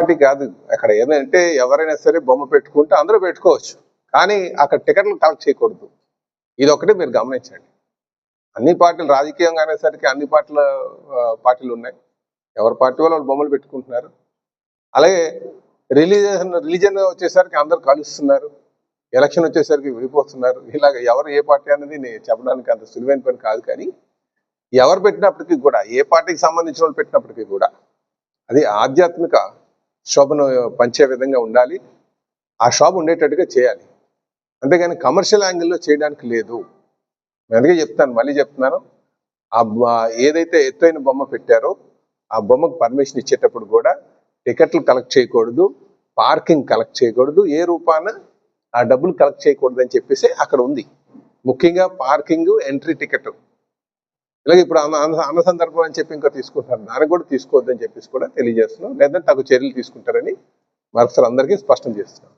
Party కాదు. అక్కడ ఏంటంటే ఎవరైనా సరే బొమ్మ పెట్టుకుంటే అందరూ పెట్టుకోవచ్చు. కానీ అక్కడ టికెట్లు కలెక్ట్ చేయకూడదు. ఇది ఒకటి మీరు గమనించండి. అన్ని పార్టీలు రాజకీయంగా అనేసరికి అన్ని పార్టీల పార్టీలు ఉన్నాయి. ఎవరి పార్టీ వాళ్ళు వాళ్ళు బొమ్మలు పెట్టుకుంటున్నారు. అలాగే రిలీజన్ రిలీజన్ వచ్చేసరికి అందరూ కలుస్తున్నారు. ఎలక్షన్ వచ్చేసరికి విడిపోతున్నారు. ఇలాగ ఎవరు ఏ పార్టీ అనేది నేను చెప్పడానికి అంత సులువైన పని కాదు కానీ ఎవరు పెట్టినప్పటికీ కూడా ఏ పార్టీకి సంబంధించిన వాళ్ళు పెట్టినప్పటికీ కూడా అది ఆధ్యాత్మిక శోభను పంచే విధంగా ఉండాలి. ఆ షాప్ ఉండేటట్టుగా చేయాలి. అంతేగాని కమర్షియల్ యాంగిల్లో చేయడానికి లేదు. అందుకే చెప్తాను మళ్ళీ చెప్తున్నాను. ఆ ఏదైతే ఎత్తైన బొమ్మ పెట్టారో ఆ బొమ్మకు పర్మిషన్ ఇచ్చేటప్పుడు కూడా టికెట్లు కలెక్ట్ చేయకూడదు పార్కింగ్ కలెక్ట్ చేయకూడదు ఏ రూపాన ఆ డబ్బులు కలెక్ట్ చేయకూడదు అని చెప్పేసి అక్కడ ఉంది. ముఖ్యంగా పార్కింగ్ ఎంట్రీ టికెట్. ఇలాగే ఇప్పుడు అన్న అన్న- సందర్భం అని చెప్పి ఇంకా తీసుకుంటారు. దానికి కూడా తీసుకోవద్దని చెప్పేసి కూడా తెలియజేస్తున్నాం. లేదంటే తగు చర్యలు తీసుకుంటారని వర్క్సర్ అందరికీ స్పష్టం చేస్తున్నాం.